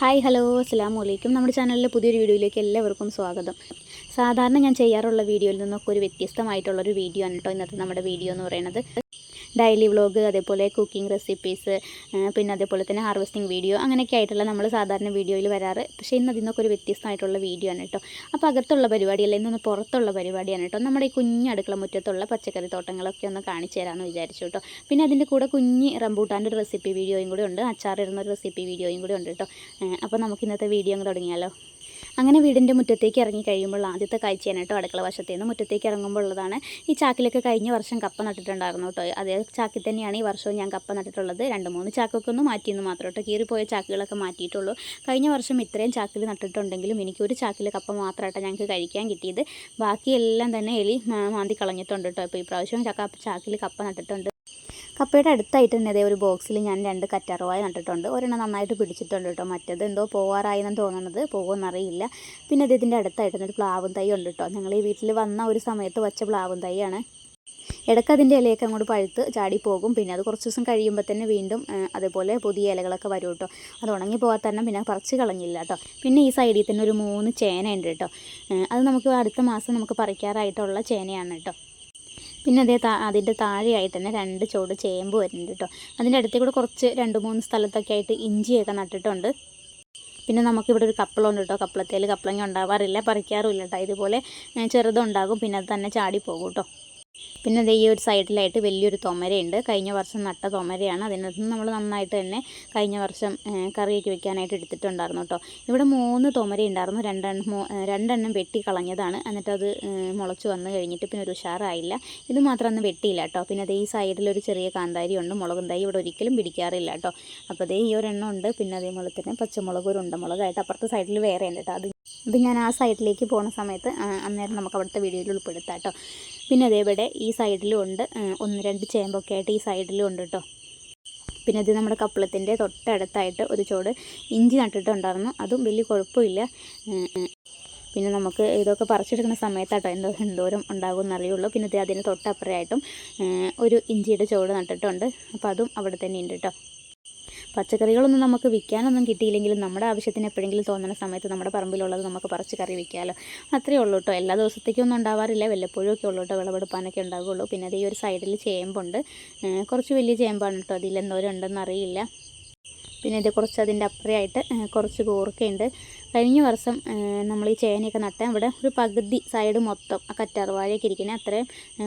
Hi hello അസ്സാം വലൈക്കും നമ്മുടെ ചാനലിലെ പുതിയൊരു വീഡിയോയിലേക്ക് എല്ലാവർക്കും സ്വാഗതം. സാധാരണ ഞാൻ ചെയ്യാറുള്ള വീഡിയോയിൽ നിന്നൊക്കെ ഒരു വ്യത്യസ്തമായിട്ടുള്ളൊരു വീഡിയോ ആണ് കേട്ടോ ഇന്നത്തെ നമ്മുടെ വീഡിയോ എന്ന് പറയുന്നത്. ഡെയിലി വ്ലോഗ് അതേപോലെ കുക്കിംഗ് റെസിപ്പീസ് പിന്നെ അതേപോലെ തന്നെ ഹാർവെസ്റ്റിംഗ് വീഡിയോ അങ്ങനെയൊക്കെ ആയിട്ടുള്ള നമ്മൾ സാധാരണ വീഡിയോയിൽ വരാറ്. പക്ഷേ ഇന്ന് അതിന്നൊക്കെ ഒരു വ്യത്യസ്തമായിട്ടുള്ള വീഡിയോ ആണ് കേട്ടോ അപ്പോൾ അകത്തുള്ള പരിപാടിയല്ല ഇന്നൊന്ന് പുറത്തുള്ള പരിപാടിയാണ് കേട്ടോ നമ്മുടെ ഈ കുഞ്ഞ് അടുക്കള മുറ്റത്തുള്ള പച്ചക്കറി തോട്ടങ്ങളൊക്കെ ഒന്ന് കാണിച്ചു തരാമെന്ന് വിചാരിച്ചു കേട്ടോ പിന്നെ അതിന്റെ കൂടെ കുഞ്ഞ് റംബൂട്ടാന്റെ റെസിപ്പി വീഡിയോയും കൂടെ ഉണ്ട് അച്ചാറിടുന്ന ഒരു റെസിപ്പി വീഡിയോയും കൂടെ ഉണ്ട് കേട്ടോ അപ്പോൾ നമുക്ക് ഇന്നത്തെ വീഡിയോ അങ്ങ് തുടങ്ങിയാലോ? അങ്ങനെ വീടിന്റെ മുറ്റത്തേക്ക് ഇറങ്ങി കഴിയുമ്പോൾ ആദ്യത്തെ കാഴ്ചയാണ് കേട്ടോ അടുക്കള വശത്ത് നിന്ന് മുറ്റത്തേക്ക് ഇറങ്ങുമ്പോൾ ഉള്ളതാണ്. ഈ ചാക്കിലൊക്കെ കഴിഞ്ഞ വർഷം കപ്പ നട്ടിട്ടുണ്ടായിരുന്നു കേട്ടോ. അതേ ചാക്കിൽ തന്നെയാണ് ഈ വർഷവും ഞാൻ കപ്പ നട്ടിട്ടുള്ളത്. രണ്ട് മൂന്ന് ചാക്കൊക്കെ ഒന്ന് മാറ്റിയെന്ന് മാത്രം കേട്ടോ. കീറിപ്പോയ ചാക്കുകളൊക്കെ മാറ്റിയിട്ടുള്ളൂ. കഴിഞ്ഞ വർഷം ഇത്രയും ചാക്കിൽ നട്ടിട്ടുണ്ടെങ്കിലും എനിക്ക് ഒരു ചാക്കിൽ കപ്പ മാത്രമായിട്ടാണ് ഞങ്ങൾക്ക് കഴിക്കാൻ കിട്ടിയത്. ബാക്കിയെല്ലാം തന്നെ എലി മാന്തി കളഞ്ഞിട്ടുണ്ട് കേട്ടോ. ഇപ്പോൾ ഈ പ്രാവശ്യം ചക്ക ചാക്കിൽ കപ്പ നട്ടിട്ടുണ്ട്. കപ്പയുടെ അടുത്തായിട്ട് തന്നെ അതേ ഒരു ബോക്സിൽ ഞാൻ രണ്ട് കറ്റാർവായ നട്ടിട്ടുണ്ട്. ഒരെണ്ണം നന്നായിട്ട് പിടിച്ചിട്ടുണ്ട് കേട്ടോ. മറ്റേത് എന്തോ പോവാറായി എന്നാണ് തോന്നുന്നത്. പോകുമെന്നറിയില്ല പിന്നെ അത് ഇതിന്റെ അടുത്തായിട്ട് ഒരു പ്ലാവും തൈ ഉണ്ട് കേട്ടോ ഞങ്ങൾ ഈ വീട്ടിൽ വന്ന ഒരു സമയത്ത് വച്ച പ്ലാവും തൈയാണ്. ഇടയ്ക്ക് അതിന്റെ ഇലയൊക്കെ അങ്ങോട്ട് പഴുത്ത് ചാടിപ്പോകും പിന്നെ അത് കുറച്ച് ദിവസം കഴിയുമ്പോൾ തന്നെ വീണ്ടും അതേപോലെ പുതിയ ഇലകളൊക്കെ വരും കേട്ടോ അത് ഉണങ്ങി പോകാൻ തന്നെ പിന്നെ പറിച്ച് കളഞ്ഞില്ല കേട്ടോ പിന്നെ ഈ സൈഡിൽ തന്നെ ഒരു മൂന്ന് ചേന ഉണ്ട് കേട്ടോ അത് നമുക്ക് അടുത്ത മാസം നമുക്ക് പറിക്കാറായിട്ടുള്ള ചേനയാണ് കേട്ടോ പിന്നെ അതേ താ അതിന്റെ താഴെയായിട്ട് തന്നെ രണ്ട് ചോട് ചേമ്പ് വരുന്നുണ്ട് കേട്ടോ അതിന്റെ അടുത്തേക്കൂടെ കുറച്ച് രണ്ട് മൂന്ന് സ്ഥലത്തൊക്കെ ആയിട്ട് ഇഞ്ചിയൊക്കെ നട്ടിട്ടുണ്ട്. പിന്നെ നമുക്കിവിടെ ഒരു കപ്പളമുണ്ട് കേട്ടോ. കപ്പളത്തേൽ കപ്പളങ്ങ ഉണ്ടാവാറില്ല പറിക്കാറുമില്ല കേട്ടോ ഇതുപോലെ ചെറുതുണ്ടാകും പിന്നെ അത് തന്നെ ചാടിപ്പോകും കേട്ടോ പിന്നെ ദേ ഈ ഒരു സൈഡിലായിട്ട് വലിയൊരു തൊമരയുണ്ട്. കഴിഞ്ഞ വർഷം നട്ട തൊമരയാണ്. അതിനകത്ത് നമ്മൾ നന്നായിട്ട് തന്നെ കഴിഞ്ഞ വർഷം കറിയൊക്കെ വെക്കാനായിട്ട് എടുത്തിട്ടുണ്ടായിരുന്നു കേട്ടോ. ഇവിടെ മൂന്ന് തൊമര ഉണ്ടായിരുന്നു രണ്ടെണ്ണം രണ്ടെണ്ണം വെട്ടി കളഞ്ഞതാണ് എന്നിട്ട് അത് മുളച്ച് വന്ന് കഴിഞ്ഞിട്ട് പിന്നെ ഒരു ഉഷാറായില്ല. ഇത് മാത്രം അന്ന് വെട്ടിയില്ല കേട്ടോ. പിന്നെ അതേ ഈ സൈഡിലൊരു ചെറിയ കാന്താരി ഉണ്ട്. മുളകും തൈ ഇവിടെ ഒരിക്കലും പിടിക്കാറില്ല കേട്ടോ. അപ്പോൾ അതേ ഈ ഒരെണ്ണം ഉണ്ട്. പിന്നെ അതേപോലെ തന്നെ പച്ചമുളക് ഒരു ഉണ്ടമുളകായിട്ട് അപ്പുറത്തെ സൈഡിൽ വേറെ ഉണ്ട് കേട്ടോ. അത് ഇത് ഞാൻ ആ സൈഡിലേക്ക് പോകുന്ന സമയത്ത് അന്നേരം നമുക്ക് അവിടുത്തെ വീഡിയോയിൽ ഉൾപ്പെടുത്താം കേട്ടോ. പിന്നെ അതേപോലെ ഈ സൈഡിലും ഉണ്ട് ഒന്ന് രണ്ട് ചേമ്പൊക്കെ ആയിട്ട് ഈ സൈഡിലും ഉണ്ട് കേട്ടോ. പിന്നെ ഇത് നമ്മുടെ കപ്പളത്തിന്റെ തൊട്ടടുത്തായിട്ട് ഒരു ചോട് ഇഞ്ചി നട്ടിട്ടുണ്ടായിരുന്നു അതും വലിയ കുഴപ്പമില്ല. പിന്നെ നമുക്ക് ഇതൊക്കെ പറിച്ചെടുക്കുന്ന സമയത്താട്ടോ എന്തോ എന്തോരം ഉണ്ടാകുമെന്ന് അറിയുള്ളൂ പിന്നെ അതിന് തൊട്ടപ്പുറമായിട്ടും ഒരു ഇഞ്ചിയുടെ ചോട് നട്ടിട്ടുണ്ട് അപ്പോൾ അതും അവിടെ തന്നെ ഉണ്ട് കേട്ടോ. പച്ചക്കറികളൊന്നും നമുക്ക് വിൽക്കാനൊന്നും കിട്ടിയില്ലെങ്കിലും നമ്മുടെ ആവശ്യത്തിന് എപ്പോഴെങ്കിലും തോന്നുന്ന സമയത്ത് നമ്മുടെ പറമ്പിലുള്ളത് നമുക്ക് പറിച്ച് കറി വിൽക്കാമല്ലോ അത്രയേ ഉള്ളൂ കേട്ടോ. എല്ലാ ദിവസത്തേക്കൊന്നും ഉണ്ടാവാറില്ല. വല്ലപ്പോഴും ഒക്കെ ഉള്ളൂ കേട്ടോ. വിളവെടുപ്പാനൊക്കെ ഉണ്ടാവുകയുള്ളൂ. പിന്നെ അത് ഈ ഒരു സൈഡിൽ ചേമ്പുണ്ട്. കുറച്ച് വലിയ ചേമ്പാണ് കേട്ടോ. അതിലെന്തോരം ഉണ്ടെന്ന് അറിയില്ല. പിന്നെ ഇത് കുറച്ച് അതിന്റെ അപ്പുറയായിട്ട് കുറച്ച് കൂർക്കയുണ്ട്. കഴിഞ്ഞ വർഷം നമ്മൾ ഈ ചേനയൊക്കെ നട്ടാൽ ഇവിടെ ഒരു പകുതി സൈഡ് മൊത്തം ആ കറ്റാർ വാഴയൊക്കെ ഇരിക്കുന്നത് അത്രയും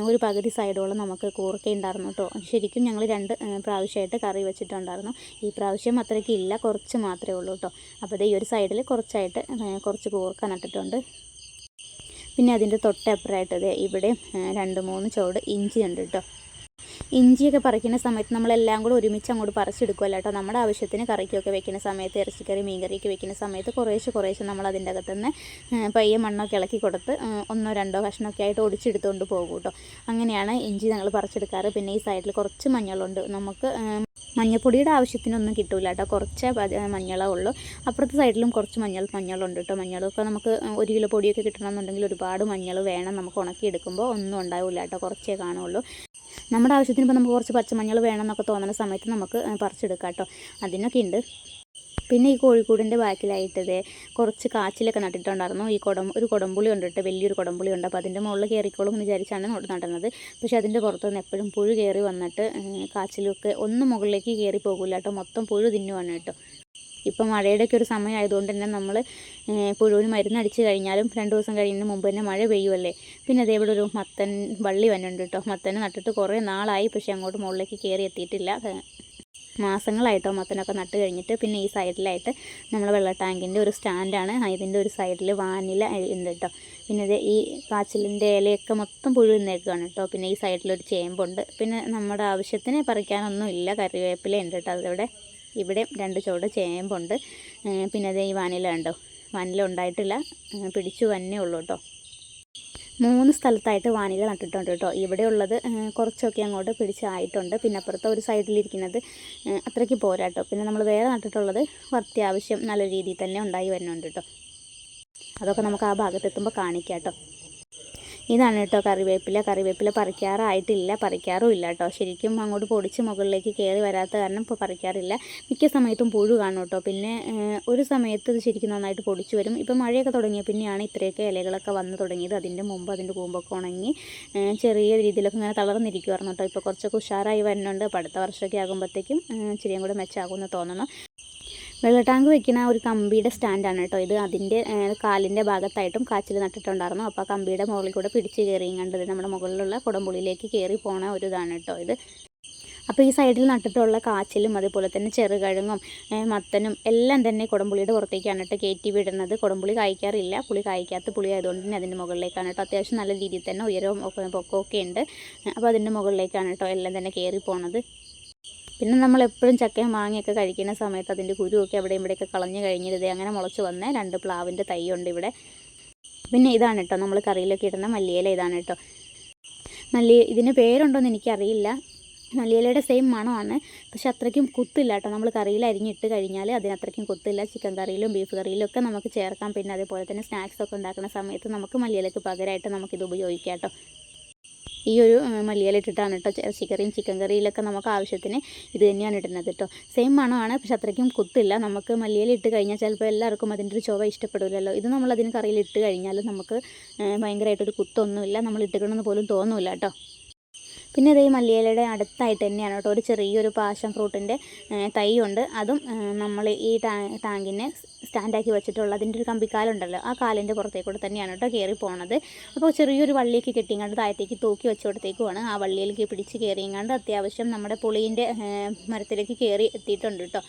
ഒരു പകുതി സൈഡോളം നമുക്ക് കൂർക്ക ഉണ്ടായിരുന്നു കേട്ടോ ശരിക്കും ഞങ്ങൾ രണ്ട് പ്രാവശ്യമായിട്ട് കറി വെച്ചിട്ടുണ്ടായിരുന്നു ഈ പ്രാവശ്യം അത്രയ്ക്ക് ഇല്ല കുറച്ച് മാത്രമേ ഉള്ളൂ കേട്ടോ അപ്പോൾ ഈ ഒരു സൈഡിൽ കുറച്ചായിട്ട് കുറച്ച് കൂർക്ക നട്ടിട്ടുണ്ട്. പിന്നെ അതിന്റെ തൊട്ടപ്പുറമായിട്ട് ഇവിടെ രണ്ട് മൂന്ന് ചുവട് ഇഞ്ചി ഉണ്ട് കേട്ടോ ഇഞ്ചിയൊക്കെ പറിക്കുന്ന സമയത്ത് നമ്മളെല്ലാം കൂടെ ഒരുമിച്ച് അങ്ങോട്ട് പറിച്ചെടുക്കുമല്ലോ കേട്ടോ. നമ്മുടെ ആവശ്യത്തിന് കറിക്കൊക്കെ വെക്കുന്ന സമയത്ത് ഇറച്ചിക്കറി മീൻകറിയൊക്കെ വെക്കുന്ന സമയത്ത് കുറേശ്ശെ കുറേശ്ശെ നമ്മൾ അതിന്റെ തന്നെ പയ്യെ മണ്ണൊക്കെ ഇളക്കി കൊടുത്ത് ഒന്നോ രണ്ടോ കഷ്ണമൊക്കെ ആയിട്ട് ഒടിച്ചെടുത്തുകൊണ്ട് പോകും കേട്ടോ. അങ്ങനെയാണ് ഇഞ്ചി ഞങ്ങൾ പറിച്ചെടുക്കാറ്. പിന്നെ ഈ സൈഡിൽ കുറച്ച് മഞ്ഞളുണ്ട്. നമുക്ക് മഞ്ഞപ്പൊടിയുടെ ആവശ്യത്തിനൊന്നും കിട്ടില്ല കേട്ടോ. കുറച്ച് മഞ്ഞളേ ഉള്ളൂ. അപ്പുറത്തെ സൈഡിലും കുറച്ച് മഞ്ഞൾ മഞ്ഞളുണ്ട് കേട്ടോ. മഞ്ഞളൊക്കെ നമുക്ക് ഒരു കിലോ പൊടിയൊക്കെ കിട്ടണമെന്നുണ്ടെങ്കിൽ ഒരുപാട് മഞ്ഞൾ വേണം നമുക്ക് ഉണക്കിയെടുക്കുമ്പോൾ ഒന്നും ഉണ്ടാവില്ല കേട്ടോ. കുറച്ചേ കാണുള്ളൂ. നമ്മുടെ ആവശ്യത്തിന് ഇപ്പോൾ നമുക്ക് കുറച്ച് പച്ചമഞ്ഞൾ വേണം എന്നൊക്കെ തോന്നുന്ന സമയത്ത് നമുക്ക് പറിച്ചെടുക്കാം കേട്ടോ. അതിനൊക്കെ ഉണ്ട്. പിന്നെ ഈ കോഴിക്കൂടിന്റെ ബാക്കിലായിട്ടത് കുറച്ച് കാച്ചിലൊക്കെ നട്ടിട്ടുണ്ടായിരുന്നു. ഈ കുടം ഒരു കുടംപുളി ഉണ്ട് കേട്ടോ വലിയൊരു കുടംപുളി ഉണ്ട് അപ്പോൾ അതിന്റെ മുകളിൽ കയറിക്കോളും എന്ന് വിചാരിച്ചാണ് നടുന്നത് പക്ഷേ അതിന്റെ പുറത്തുനിന്ന് എപ്പോഴും പുഴു കയറി വന്നിട്ട് കാച്ചിലൊക്കെ ഒന്ന് മുകളിലേക്ക് കയറി പോകില്ല കേട്ടോ. മൊത്തം പുഴു തിന്നുവാണ് കേട്ടോ. ഇപ്പം മഴയുടെയൊക്കെ ഒരു സമയമായതുകൊണ്ട് തന്നെ നമ്മൾ പുഴുവിന് മരുന്നടിച്ച് കഴിഞ്ഞാലും രണ്ട് ദിവസം കഴിയുന്നതിന് മുമ്പ് തന്നെ മഴ പെയ്യുമല്ലേ പിന്നെ അതേപോലെ ഒരു മത്തൻ വള്ളി വന്നിട്ടുണ്ട് കേട്ടോ. മത്തനെ നട്ടിട്ട് കുറേ നാളായി. പക്ഷേ അങ്ങോട്ട് മുകളിലേക്ക് കയറി എത്തിയിട്ടില്ല. മാസങ്ങളായിട്ടോ മത്തനൊക്കെ നട്ട് കഴിഞ്ഞിട്ട് പിന്നെ ഈ സൈഡിലായിട്ട് നമ്മൾ വെള്ള ടാങ്കിന്റെ ഒരു സ്റ്റാൻഡാണ്. ഇതിന്റെ ഒരു സൈഡിൽ വാനില ഉണ്ട് കേട്ടോ പിന്നെ ഇത് ഈ കാച്ചിലിന്റെ ഇലയൊക്കെ മൊത്തം പുഴു നിന്നേക്കാണ് കേട്ടോ പിന്നെ ഈ സൈഡിലൊരു ചേമ്പുണ്ട്. പിന്നെ നമ്മുടെ ആവശ്യത്തിന് പറിക്കാനൊന്നും ഇല്ല. കറിവേപ്പില ഉണ്ട് കേട്ടോ അതിവിടെ ഇവിടെ രണ്ട് ചുവട് ചേമ്പുണ്ട്. പിന്നെ അത് ഈ വാനില ഉണ്ടോ വാനില ഉണ്ടായിട്ടില്ല. പിടിച്ചു തന്നെ ഉള്ളൂ കേട്ടോ മൂന്ന് സ്ഥലത്തായിട്ട് വാനില നട്ടിട്ടുണ്ട് കേട്ടോ. ഇവിടെ ഉള്ളത് കുറച്ചൊക്കെ അങ്ങോട്ട് പിടിച്ചായിട്ടുണ്ട്. പിന്നെ അപ്പുറത്തെ ഒരു സൈഡിലിരിക്കുന്നത് അത്രയ്ക്ക് പോരാ കേട്ടോ. പിന്നെ നമ്മൾ വേറെ നട്ടിട്ടുള്ളത് അത്യാവശ്യം നല്ല രീതിയിൽ തന്നെ ഉണ്ടായി വരുന്നുണ്ട് കേട്ടോ. അതൊക്കെ നമുക്ക് ആ ഭാഗത്തെത്തുമ്പോൾ കാണിക്കാം കേട്ടോ. ഇതാണ് കേട്ടോ കറിവേപ്പില. കറിവേപ്പില പറിക്കാറായിട്ടില്ല. പറിക്കാറും ഇല്ല കേട്ടോ. ശരിക്കും അങ്ങോട്ട് പൊടിച്ച് മുകളിലേക്ക് കയറി വരാത്ത കാരണം ഇപ്പോൾ പറിക്കാറില്ല. മിക്ക സമയത്തും പുഴു കാണും കേട്ടോ. പിന്നെ ഒരു സമയത്ത് ഇത് ശരിക്കും നന്നായിട്ട് പൊടിച്ച് വരും. ഇപ്പം മഴയൊക്കെ തുടങ്ങിയ പിന്നെയാണ് ഇത്രയൊക്കെ ഇലകളൊക്കെ വന്ന് തുടങ്ങിയത്. അതിന്റെ മുമ്പ് അതിന്റെ കൂമ്പൊക്കെ ഉണങ്ങി ചെറിയ രീതിയിലൊക്കെ ഇങ്ങനെ തളർന്നിരിക്കുമായിരുന്നു കേട്ടോ. ഇപ്പോൾ കുറച്ചൊക്കെ ഉഷാറായി വരുന്നുണ്ട് അപ്പോൾ അടുത്ത വർഷമൊക്കെ ആകുമ്പോഴത്തേക്കും ഇച്ചിരിയും കൂടെ മെച്ചാകുമെന്ന് തോന്നുന്നു വെള്ള ടാങ്ക് വെക്കുന്ന ഒരു കമ്പിയുടെ സ്റ്റാൻഡാണ് കേട്ടോ ഇത്. അതിന്റെ കാലിന്റെ ഭാഗത്തായിട്ടും കാച്ചിൽ നട്ടിട്ടുണ്ടായിരുന്നു. അപ്പോൾ ആ കമ്പിയുടെ മുകളിൽ കൂടെ പിടിച്ച് കയറിയും കണ്ടത് നമ്മുടെ മുകളിലുള്ള കുടമ്പുളിയിലേക്ക് കയറി പോണ ഒരു ഇതാണ് കേട്ടോ ഇത്. അപ്പോൾ ഈ സൈഡിൽ നട്ടിട്ടുള്ള കാച്ചിലും അതുപോലെ തന്നെ ചെറുകിഴങ്ങും മത്തനും എല്ലാം തന്നെ കുടമ്പുളിയുടെ പുറത്തേക്കാണ് കേട്ടോ കയറ്റി വിടുന്നത്. കുടമ്പുളി കായ്ക്കാറില്ല. പുളി കായ്ക്കാത്ത പുളി ആയതുകൊണ്ട് തന്നെ അതിന്റെ മുകളിലേക്കാണ് കേട്ടോ. അത്യാവശ്യം നല്ല രീതിയിൽ തന്നെ ഉയരവും പൊക്കമൊക്കെ ഉണ്ട്. അപ്പോൾ അതിന്റെ മുകളിലേക്കാണ് കേട്ടോ എല്ലാം തന്നെ കയറി പോണത്. പിന്നെ നമ്മൾ എപ്പോഴും ചക്കയും മാങ്ങയൊക്കെ കഴിക്കുന്ന സമയത്ത് അതിന്റെ കുരുവൊക്കെ അവിടെ ഇവിടെയൊക്കെ കളഞ്ഞു കഴിഞ്ഞിരുതേ അങ്ങനെ മുളച്ച് വന്ന രണ്ട് പ്ലാവിന്റെ തൈയുണ്ട് ഇവിടെ. പിന്നെ ഇതാണ് കേട്ടോ നമ്മൾ കറിയിലൊക്കെ ഇടുന്ന മല്ലിയില ഇതാണ് കേട്ടോ. മല്ലി ഇതിന് പേരുണ്ടോയെന്ന് എനിക്കറിയില്ല. മല്ലിയിലയുടെ സെയിം മണമാണ് പക്ഷെ അത്രയ്ക്കും കുത്തില്ല കേട്ടോ. നമ്മൾ കറിയിൽ അരിഞ്ഞിട്ട് കഴിഞ്ഞാൽ അതിന് അത്രയ്ക്കും കുത്തില്ല. ചിക്കൻ കറിയിലും ബീഫ് കറിയിലും ഒക്കെ നമുക്ക് ചേർക്കാം. പിന്നെ അതേപോലെ തന്നെ സ്നാക്സ് ഒക്കെ ഉണ്ടാക്കുന്ന സമയത്ത് നമുക്ക് മല്ലിയിലയ്ക്ക് പകരമായിട്ട് നമുക്കിത് ഉപയോഗിക്കാം കേട്ടോ. ഈ ഒരു മല്ലിയിലിട്ടിട്ടാണ് കേട്ടോ ഇറച്ചി കറിയും ചിക്കൻ കറിയിലൊക്കെ നമുക്ക് ആവശ്യത്തിന് ഇത് തന്നെയാണ് ഇടുന്നത് കേട്ടോ സെയിം മണമാണ് പക്ഷെ അത്രയ്ക്കും കുത്തില്ല. നമുക്ക് മല്ലിയില ഇട്ട് കഴിഞ്ഞാൽ ചിലപ്പോൾ എല്ലാവർക്കും അതിന്റെ ഒരു ചുവ ഇഷ്ടപ്പെടില്ലല്ലോ ഇത് കറിയിൽ ഇട്ട് കഴിഞ്ഞാൽ നമുക്ക് ഭയങ്കരമായിട്ടൊരു കുത്തൊന്നുമില്ല. നമ്മൾ ഇട്ടിക്കണമെന്ന് പോലും തോന്നില്ല കേട്ടോ പിന്നെ ഇതേ മല്ലിയിലയുടെ അടുത്തായിട്ട് തന്നെയാണ് കേട്ടോ ഒരു ചെറിയൊരു പാഷൻ ഫ്രൂട്ടിന്റെ തൈയുണ്ട്. അതും നമ്മൾ ഈ ടാ ടാങ്കിനെ സ്റ്റാൻഡാക്കി വെച്ചിട്ടുള്ള അതിന്റെ ഒരു കമ്പിക്കാലുണ്ടല്ലോ ആ കാലിന്റെ പുറത്തേക്കൂടെ തന്നെയാണ് കേട്ടോ കയറി പോണത്. അപ്പോൾ ചെറിയൊരു വള്ളിയൊക്കെ കെട്ടിങ്ങാണ്ട് താഴത്തേക്ക് തൂക്കി വെച്ചുകൊടുത്തേക്കുമാണ് ആ വള്ളിയിലേക്ക് പിടിച്ച് കയറിയങ്ങാണ്ട് അത്യാവശ്യം നമ്മുടെ പുളീന്റെ മരത്തിലേക്ക് കയറി എത്തിയിട്ടുണ്ട് കേട്ടോ.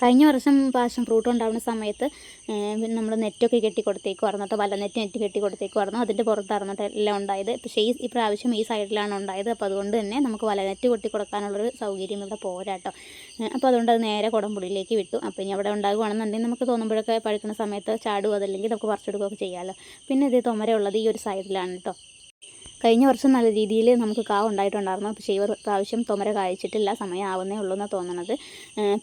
കഴിഞ്ഞ വർഷം പാഷൻ ഫ്രൂട്ട് ഉണ്ടാവുന്ന സമയത്ത് നമ്മൾ നെറ്റൊക്കെ കെട്ടി കൊടുത്തേക്കുമായിരുന്നു വല നെറ്റ് നെറ്റ് കെട്ടി കൊടുത്തേക്കുമായിരുന്നു അതിന്റെ പുറത്തായിരുന്നു എല്ലാം ഉണ്ടായത്. പക്ഷേ ഈ ഈ പ്രാവശ്യം ഈ സൈഡിലാണ് ഉണ്ടായത്. അപ്പോൾ അതുകൊണ്ട് തന്നെ നമുക്ക് വല നെറ്റ് കൊട്ടി കൊടുക്കാനുള്ളൊരു സൗകര്യം ഇവിടെ പോരാട്ടോ. അപ്പോൾ അതുകൊണ്ട് അത് നേരെ കുടംപുളിയിലേക്ക് വിട്ടു. അപ്പോൾ ഇനി അവിടെ ഉണ്ടാകുകയാണെന്നുണ്ടെങ്കിൽ നമുക്ക് തോന്നുമ്പോഴൊക്കെ പഴുക്കുന്ന സമയത്ത് ചാടുക അതല്ലെങ്കിൽ നമുക്ക് പറിച്ചെടുക്കുകയൊക്കെ ചെയ്യാമല്ലോ പിന്നെ ഇത് തുമര ഉള്ളത് ഈ ഒരു സൈഡിലാണ് കേട്ടോ കഴിഞ്ഞ വർഷം നല്ല രീതിയിൽ നമുക്ക് കാവ് ഉണ്ടായിട്ടുണ്ടായിരുന്നു. പക്ഷേ ഇവർ പ്രാവശ്യം തൊമര കായ്ച്ചിട്ടില്ല. സമയം ആവുന്നേ ഉള്ളൂ എന്ന് തോന്നണത്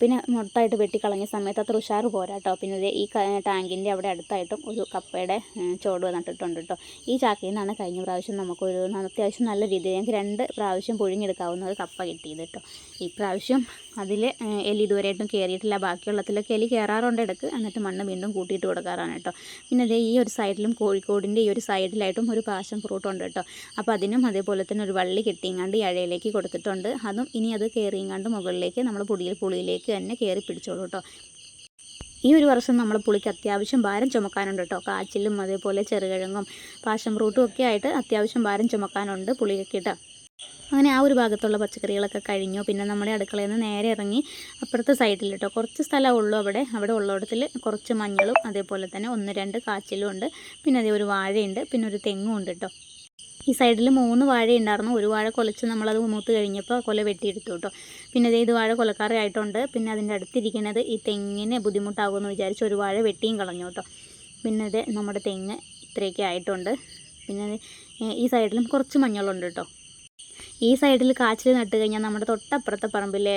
പിന്നെ മൊത്തമായിട്ട് വെട്ടിക്കളഞ്ഞ സമയത്ത് അത്ര ഉഷാറ് പോരാട്ടോ പിന്നെ ഈ ടാങ്കിന്റെ അവിടെ അടുത്തായിട്ടും ഒരു കപ്പയുടെ ചോട് നട്ടിട്ടുണ്ട് കേട്ടോ ഈ ചാക്കയിൽ നിന്നാണ് കഴിഞ്ഞ പ്രാവശ്യം നമുക്കൊരു അത്യാവശ്യം നല്ല രീതിയിൽ ഞങ്ങൾക്ക് രണ്ട് പ്രാവശ്യം പൊഴിഞ്ഞെടുക്കാവുന്ന ഒരു കപ്പ കിട്ടിയത് കേട്ടോ ഈ പ്രാവശ്യം അതിൽ എലി ഇതുവരെയായിട്ടും കയറിയിട്ടില്ല ബാക്കിയുള്ളതിലൊക്കെ എലി കയറാറുണ്ട് ഇടയ്ക്ക്. എന്നിട്ട് മണ്ണ് വീണ്ടും കൂട്ടിയിട്ട് കൊടുക്കാറാണ് കേട്ടോ പിന്നെ അതേ ഈ ഒരു സൈഡിലും കോഴിക്കോടിന്റെ ഈ ഒരു സൈഡിലായിട്ടും ഒരു പാശം ഫ്രൂട്ട് ഉണ്ട് കേട്ടോ അപ്പോൾ അതിനും അതേപോലെ തന്നെ ഒരു വള്ളി കെട്ടിങ്ങാണ്ട് ഈ അഴയിലേക്ക് കൊടുത്തിട്ടുണ്ട്. അതും ഇനി അത് കയറിയങ്ങാണ്ട് മുകളിലേക്ക് നമ്മൾ പൊടിയിൽ പുളിയിലേക്ക് തന്നെ കയറി പിടിച്ചോളൂ കേട്ടോ. ഈ ഒരു വർഷം നമ്മൾ പുളിക്ക് അത്യാവശ്യം ഭാരം ചുമക്കാനുണ്ട് കേട്ടോ. കാച്ചിലും അതേപോലെ ചെറുകിഴങ്ങും പാശം ഫ്രൂട്ടും ഒക്കെ ആയിട്ട് അത്യാവശ്യം ഭാരം ചുമക്കാനുണ്ട് പുളിയൊക്കെ കേട്ടോ അങ്ങനെ ആ ഒരു ഭാഗത്തുള്ള പച്ചക്കറികളൊക്കെ കഴിഞ്ഞു. പിന്നെ നമ്മുടെ അടുക്കളയിൽ നിന്ന് നേരെ ഇറങ്ങി അപ്പുറത്തെ സൈഡിൽ കേട്ടോ. കുറച്ച് സ്ഥലമേ അവിടെ. അവിടെ ഉള്ളിടത്തിൽ കുറച്ച് മഞ്ഞളും അതേപോലെ തന്നെ ഒന്ന് രണ്ട് കാച്ചിലും ഉണ്ട്. പിന്നെ അതേ ഒരു വാഴയുണ്ട്. പിന്നെ ഒരു തെങ്ങും ഉണ്ട് കേട്ടോ. ഈ സൈഡിൽ മൂന്ന് വാഴ ഉണ്ടായിരുന്നു ഒരു വാഴ കൊലച്ച് നമ്മളത് മൂത്ത് കഴിഞ്ഞപ്പോൾ കൊല വെട്ടിയെടുത്തു കേട്ടോ പിന്നെ ഇത് വാഴ കൊലക്കാറായിട്ടുണ്ട് പിന്നെ അതിന്റെ അടുത്തിരിക്കുന്നത് ഈ തെങ്ങിന് ബുദ്ധിമുട്ടാകുമെന്ന് വിചാരിച്ച് ഒരു വാഴ വെട്ടിയും കളഞ്ഞു കേട്ടോ പിന്നെ ഇത് നമ്മുടെ തെങ്ങ് ഇത്രയൊക്കെ ആയിട്ടുണ്ട്. പിന്നെ ഈ സൈഡിലും കുറച്ച് മഞ്ഞളുണ്ട് കേട്ടോ ഈ സൈഡിൽ കാച്ചിൽ നട്ട് കഴിഞ്ഞാൽ നമ്മുടെ തൊട്ടപ്പുറത്തെ പറമ്പിലെ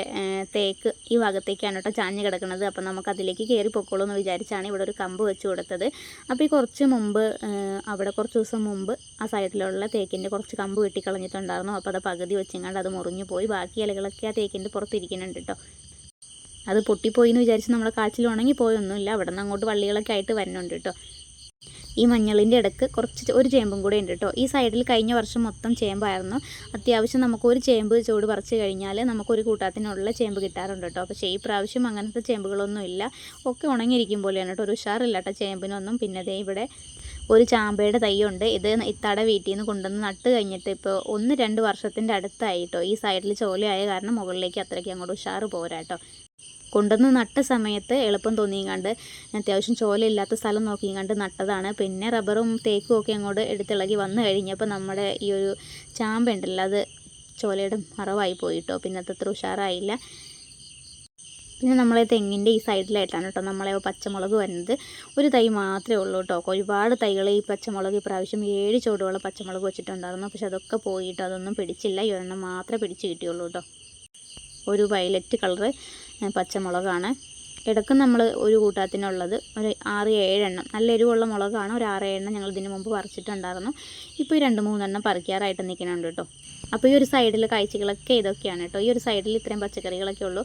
തേക്ക് ഈ ഭാഗത്തേക്കാണ് കേട്ടോ ചാഞ്ഞ് കിടക്കുന്നത്. അപ്പം നമുക്ക് അതിലേക്ക് കയറി പൊക്കോളൂ എന്ന് വിചാരിച്ചാണ് ഇവിടെ ഒരു കമ്പ് വെച്ച് കൊടുത്തത്. അപ്പോൾ ഈ കുറച്ച് മുമ്പ് അവിടെ കുറച്ച് ദിവസം മുമ്പ് ആ സൈഡിലുള്ള തേക്കിന്റെ കുറച്ച് കമ്പ് വെട്ടിക്കളഞ്ഞിട്ടുണ്ടായിരുന്നു. അപ്പോൾ അത് പകുതി വെച്ചെങ്ങാണ്ട് അത് മുറിഞ്ഞു പോയി. ബാക്കി ഇലകളൊക്കെ ആ തേക്കിന്റെ പുറത്തിരിക്കുന്നുണ്ട് കേട്ടോ. അത് പൊട്ടിപ്പോയി എന്ന് വിചാരിച്ച് നമ്മുടെ കാച്ചിൽ ഉണങ്ങി പോയൊന്നുമില്ല അവിടെ നിന്ന് അങ്ങോട്ട് വള്ളികളൊക്കെ ആയിട്ട് വരുന്നുണ്ട് കേട്ടോ. ഈ മഞ്ഞളിന്റെ ഇടയ്ക്ക് കുറച്ച് ഒരു ചേമ്പും കൂടെ ഉണ്ട് കേട്ടോ ഈ സൈഡിൽ കഴിഞ്ഞ വർഷം മൊത്തം ചേമ്പായിരുന്നു. അത്യാവശ്യം നമുക്ക് ഒരു ചേമ്പ് ചൂട് പറിച്ച് കഴിഞ്ഞാൽ നമുക്കൊരു കൂട്ടാത്തിനുള്ള ചേമ്പ് കിട്ടാറുണ്ട് കേട്ടോ പക്ഷേ ഈ പ്രാവശ്യം അങ്ങനത്തെ ചേമ്പുകളൊന്നും ഇല്ല. ഒക്കെ ഉണങ്ങിയിരിക്കും പോലെയാണ് കേട്ടോ ഒരു ഉഷാറില്ല കേട്ടോ ചേമ്പിനൊന്നും. പിന്നെ ദേ ഇവിടെ ഒരു ചാമ്പയുടെ തൈയുണ്ട്. ഇത് ഇത്താടെ വീട്ടിൽ നിന്ന് കൊണ്ടുവന്ന് നട്ട് കഴിഞ്ഞിട്ട് ഇപ്പോൾ ഒന്ന് രണ്ട് വർഷത്തിന്റെ അടുത്തായിട്ടോ ഈ സൈഡിൽ ചോലയായ കാരണം മുകളിലേക്ക് അത്രയ്ക്ക് അങ്ങോട്ട് ഉഷാറ് പോരാ കേട്ടോ കൊണ്ടുവന്ന് നട്ട സമയത്ത് എളുപ്പം തോന്നിയങ്ങാണ്ട് അത്യാവശ്യം ചോലയില്ലാത്ത സ്ഥലം നോക്കിയങ്ങാണ്ട് നട്ടതാണ്. പിന്നെ റബ്ബറും തേക്കും ഒക്കെ അങ്ങോട്ട് എടുത്തിളകി വന്നു കഴിഞ്ഞപ്പോൾ നമ്മുടെ ഈ ഒരു ചാമ്പ ഉണ്ടല്ലോ അത് ചോലയുടെ മറവായി പോയിട്ടോ പിന്നെ അത് അത്ര ഉഷാറായില്ല. പിന്നെ നമ്മളെ തെങ്ങിന്റെ ഈ സൈഡിലായിട്ടാണ് കേട്ടോ നമ്മളെ പച്ചമുളക് വരുന്നത്. ഒരു തൈ മാത്രമേ ഉള്ളൂ കേട്ടോ. ഒരുപാട് തൈകൾ ഈ പച്ചമുളക് ഇപ്രാവശ്യം ഏഴ് ചുവടുള്ള പച്ചമുളക് വെച്ചിട്ടുണ്ടായിരുന്നു. പക്ഷെ അതൊക്കെ പോയിട്ട് അതൊന്നും പിടിച്ചില്ല. ഈ ഒരെണ്ണം മാത്രമേ പിടിച്ച് കിട്ടിയുള്ളൂ കേട്ടോ. ഒരു വയലറ്റ് കളറ്. പച്ചമുളകാണ്. ഇടയ്ക്ക് നമ്മൾ ഒരു കൂട്ടത്തിനുള്ളത് ഒരു ആറ് ഏഴെണ്ണം. നല്ല എരിവുള്ള മുളകാണ്. ഒരു ആറ് ഏഴെണ്ണം ഞങ്ങൾ ഇതിന് മുമ്പ് പറിച്ചിട്ടുണ്ടായിരുന്നു. ഇപ്പോൾ ഈ രണ്ട് മൂന്നെണ്ണം പറിക്കാറായിട്ട് നിൽക്കുന്നുണ്ട് കേട്ടോ. അപ്പോൾ ഈ ഒരു സൈഡിൽ കാഴ്ചകളൊക്കെ ഇതൊക്കെയാണ് കേട്ടോ. ഈ ഒരു സൈഡിൽ ഇത്രയും പച്ചക്കറികളൊക്കെ ഉള്ളൂ.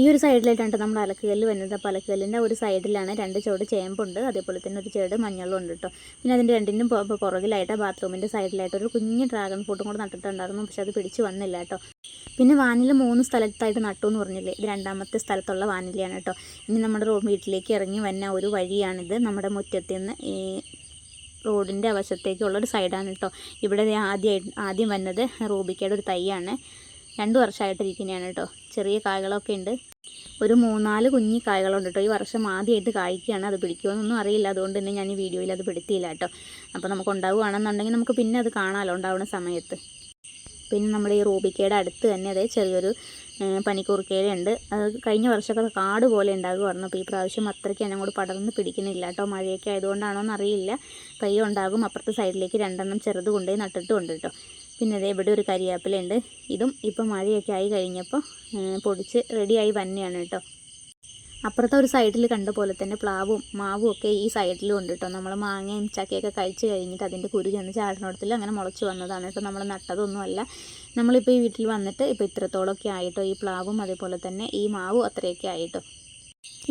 ഈ ഒരു സൈഡിലായിട്ടാണ് നമ്മൾ അലക്കുകല്ല് വരുന്നത്. അപ്പോൾ അലക്കുകല്ലിന്റെ ഒരു സൈഡിലാണ് രണ്ട് ചുവട് ചേമ്പുണ്ട്. അതേപോലെ തന്നെ ഒരു ചേട് മഞ്ഞളും ഉണ്ട് കേട്ടോ. പിന്നെ അതിന്റെ രണ്ടിനും പുറകിലായിട്ട് ബാത്റൂമിന്റെ സൈഡിലായിട്ട് ഒരു കുഞ്ഞ് ഡ്രാഗൺ ഫ്രൂട്ടും കൂടെ നട്ടിട്ടുണ്ടായിരുന്നു. പക്ഷെ അത് പിടിച്ച് വന്നില്ല കേട്ടോ. പിന്നെ വാനില മൂന്ന് സ്ഥലത്തായിട്ട് നട്ടു എന്ന് പറഞ്ഞില്ലേ? ഇത് രണ്ടാമത്തെ സ്ഥലത്തുള്ള വാനിലയാണ് കേട്ടോ. ഇനി നമ്മുടെ റൂം വീട്ടിലേക്ക് ഇറങ്ങി വന്ന ഒരു വഴിയാണിത്. നമ്മുടെ മുറ്റത്തിൽ നിന്ന് ഈ റോഡിന്റെ വശത്തേക്കുള്ള ഒരു സൈഡാണ് കേട്ടോ. ഇവിടെ ആദ്യം ആദ്യം വന്നത് റൂബിക്കയുടെ ഒരു തൈയാണ്. രണ്ട് വർഷമായിട്ടിരിക്കുന്നതാണ് കേട്ടോ. ചെറിയ കായകളൊക്കെ ഉണ്ട്. ഒരു മൂന്നാൽ കുഞ്ഞി കായകളുണ്ട് കേട്ടോ. ഈ വർഷം ആദ്യമായിട്ട് കായ്ക്കുകയാണ് അത് പിടിക്കുമെന്നൊന്നും അറിയില്ല. അതുകൊണ്ട് തന്നെ ഞാൻ ഈ വീഡിയോയിൽ അത് പിടുത്തിയില്ല കേട്ടോ. അപ്പോൾ നമുക്ക് ഉണ്ടാവുകയാണെന്നുണ്ടെങ്കിൽ നമുക്ക് പിന്നെ അത് കാണാമല്ലോ ഉണ്ടാവുന്ന സമയത്ത്. പിന്നെ നമ്മുടെ ഈ റൂബിക്കയുടെ അടുത്ത് തന്നെ അതേ ചെറിയൊരു പനിക്കൂർക്കയിലുണ്ട് അത് കഴിഞ്ഞ വർഷമൊക്കെ കാട് പോലെ ഉണ്ടാകുമായിരുന്നു അപ്പോൾ ഈ പ്രാവശ്യം അത്രയ്ക്ക് അങ്ങോട്ട് പടർന്ന് പിടിക്കുന്നില്ല കേട്ടോ. മഴയൊക്കെ ആയതുകൊണ്ടാണോ എന്നറിയില്ല കൈ ഉണ്ടാകും. അപ്പുറത്തെ സൈഡിലേക്ക് രണ്ടെണ്ണം ചെറുത് കൊണ്ടുപോയി നട്ടിട്ടുമുണ്ട് കേട്ടോ. പിന്നെ അതേ ഇവിടെ ഒരു കരിയാപ്പിലുണ്ട് ഇതും ഇപ്പോൾ മഴയൊക്കെ ആയി കഴിഞ്ഞപ്പോൾ പൊടിച്ച് റെഡിയായി വന്നെയാണ് കേട്ടോ. അപ്പുറത്തെ ഒരു സൈഡിൽ കണ്ട പോലെ തന്നെ പ്ലാവും മാവും ഒക്കെ ഈ സൈഡിലും ഉണ്ട് കേട്ടോ. നമ്മൾ മാങ്ങയും ചക്കയൊക്കെ കഴിച്ച് കഴിഞ്ഞിട്ട് അതിന്റെ കുരു ചെന്ന് ചാടിനോടത്തിൽ അങ്ങനെ മുളച്ച് വന്നതാണ് കേട്ടോ. നമ്മൾ നട്ടതൊന്നുമല്ല. നമ്മളിപ്പോൾ ഈ വീട്ടിൽ വന്നിട്ട് ഇപ്പോൾ ഇത്രത്തോളമൊക്കെ ആയിട്ടോ ഈ പ്ലാവും അതേപോലെ തന്നെ ഈ മാവും അത്രയൊക്കെ ആയിട്ടോ.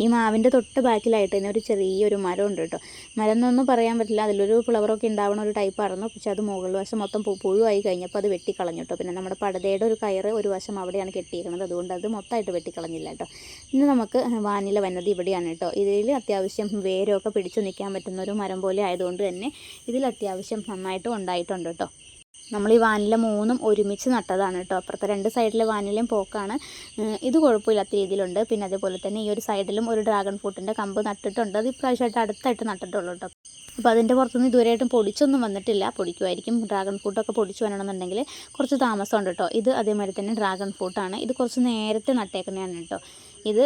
ഈ മാവിന്റെ തൊട്ട് ബാക്കിലായിട്ട് തന്നെ ഒരു ചെറിയൊരു മരം ഉണ്ട് കേട്ടോ. മരം എന്നൊന്നും പറയാൻ പറ്റില്ല. അതിലൊരു ഫ്ലവറൊക്കെ ഉണ്ടാവണ ഒരു ടൈപ്പ് ആയിരുന്നു. പക്ഷെ അത് മുകൾ വശം മൊത്തം പുഴുവായി കഴിഞ്ഞപ്പോൾ അത് വെട്ടിക്കളഞ്ഞു കേട്ടോ. പിന്നെ നമ്മുടെ പടതയുടെ ഒരു കയറ് ഒരു വശം അവിടെയാണ് കെട്ടിയിരിക്കുന്നത്. അതുകൊണ്ട് അത് മൊത്തമായിട്ട് വെട്ടിക്കളഞ്ഞില്ല കേട്ടോ. ഇന്ന് നമുക്ക് വാനില വന്നത് ഇവിടെയാണ് കേട്ടോ. ഇതിൽ അത്യാവശ്യം വേരൊക്കെ പിടിച്ചു നിൽക്കാൻ പറ്റുന്ന ഒരു മരം പോലെ ആയതുകൊണ്ട് തന്നെ ഇതിൽ അത്യാവശ്യം നന്നായിട്ട് ഉണ്ടായിട്ടുണ്ട് കേട്ടോ. നമ്മൾ ഈ വാനില മൂന്നും ഒരുമിച്ച് നട്ടതാണ് കേട്ടോ. അപ്പുറത്തെ രണ്ട് സൈഡിലെ വാനിലയും പോക്കാണ്. ഇത് കുഴപ്പമില്ലാത്ത രീതിയിലുണ്ട്. പിന്നെ അതേപോലെ തന്നെ ഈ ഒരു സൈഡിലും ഒരു ഡ്രാഗൺ ഫ്രൂട്ടിന്റെ കമ്പ് നട്ടിട്ടുണ്ട്. അത് ഇപ്രാവശ്യമായിട്ട് അടുത്തായിട്ട് നട്ടിട്ടുള്ളൂ കേട്ടോ. അപ്പോൾ അതിന്റെ പുറത്തുനിന്ന് ഇതുവരെയായിട്ടും പൊടിച്ചൊന്നും വന്നിട്ടില്ല. പൊടിക്കുമായിരിക്കും. ഡ്രാഗൺ ഫ്രൂട്ടൊക്കെ പൊടിച്ച് വരണമെന്നുണ്ടെങ്കിൽ കുറച്ച് താമസമുണ്ട് കേട്ടോ. ഇത് അതേമാതിരി തന്നെ ഡ്രാഗൺ ഫ്രൂട്ടാണ്. ഇത് കുറച്ച് നേരത്തെ നട്ടേക്കുന്നതാണ് കേട്ടോ. ഇത്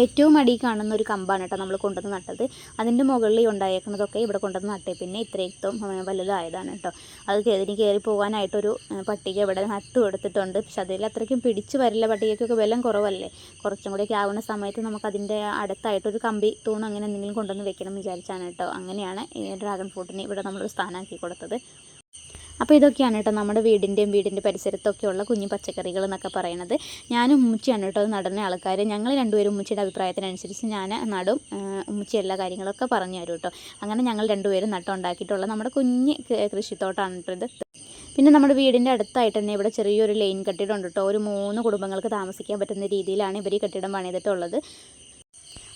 ഏറ്റവും അടി കാണുന്ന ഒരു കമ്പാണ് കേട്ടോ നമ്മൾ കൊണ്ടുവന്ന് നട്ടത്. അതിന്റെ മുകളിൽ ഉണ്ടായേക്കുന്നതൊക്കെ ഇവിടെ കൊണ്ടുവന്ന് നട്ടേ. പിന്നെ ഇത്രയും വലുതായതാണ് കേട്ടോ. അത് കയറി കയറി പോകാനായിട്ടൊരു പട്ടിക ഇവിടെ നട്ടു കൊടുത്തിട്ടുണ്ട്. പക്ഷെ അതിൽ അത്രയ്ക്കും പിടിച്ച് വരില്ല പട്ടികയ്ക്കൊക്കെ ബലം കുറവല്ലേ. കുറച്ചും കൂടിയൊക്കെ ആവുന്ന സമയത്ത് നമുക്ക് അതിന്റെ അടുത്തായിട്ടൊരു കമ്പി തൂണ് അങ്ങനെ എന്തെങ്കിലും കൊണ്ടുവന്ന് വെക്കണം വിചാരിച്ചാണ് കേട്ടോ. അങ്ങനെയാണ് ഈ ഡ്രാഗൺ ഫ്രൂട്ടിന് ഇവിടെ നമ്മൾ സ്ഥാനമാക്കി കൊടുത്തത്. അപ്പോൾ ഇതൊക്കെയാണ് കേട്ടോ നമ്മുടെ വീടിന്റെയും വീടിന്റെ പരിസരത്തൊക്കെയുള്ള കുഞ്ഞു പച്ചക്കറികൾ എന്നൊക്കെ പറയുന്നത്. ഞാനും ഉമ്മച്ചിയാണ് കേട്ടോ നടന്ന ആൾക്കാർ ഞങ്ങൾ രണ്ടുപേരും ഉമ്മച്ചിയുടെ അഭിപ്രായത്തിനനുസരിച്ച് ഞാൻ നടും ഉമ്മച്ചി എല്ലാ കാര്യങ്ങളൊക്കെ പറഞ്ഞു തരും കേട്ടോ. അങ്ങനെ ഞങ്ങൾ രണ്ടുപേരും നട്ടുണ്ടാക്കിയിട്ടുള്ള നമ്മുടെ കുഞ്ഞ് കൃഷിത്തോട്ടാണ് കേട്ടോ ഇത്. പിന്നെ നമ്മുടെ വീടിന്റെ അടുത്തായിട്ട് തന്നെ ഇവിടെ ചെറിയൊരു ലൈൻ കെട്ടിടം ഉണ്ട് കേട്ടോ. ഒരു മൂന്ന് കുടുംബങ്ങൾക്ക് താമസിക്കാൻ പറ്റുന്ന രീതിയിലാണ് ഇവർ ഈ കെട്ടിടം പണിതിട്ടുള്ളത്.